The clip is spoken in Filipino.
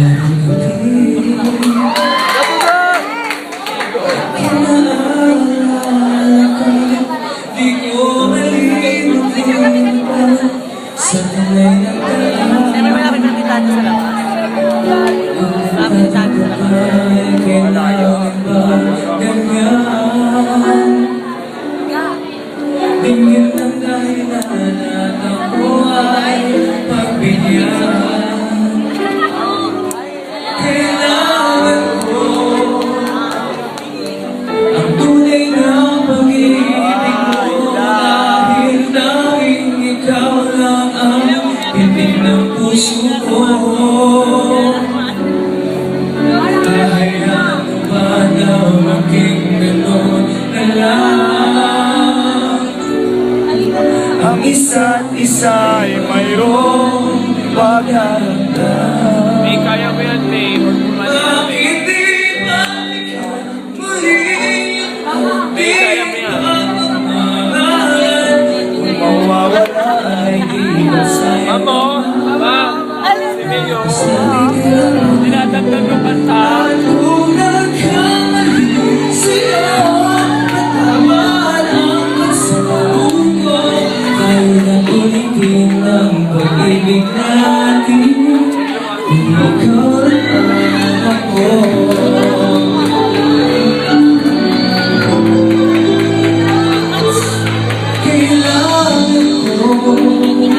lời Ang isa't isa ay mayroong pagharamdam May kaya mo yan, May. Huwag mo muli May kaya mo yan. Kung mawawala ay di na sa'yo Mamo, ma'am. Si Mayo. Dinadagdag yung kanta. Ulitin ang pag-ibig natin Kung ikaw lang ako. Kailangan ko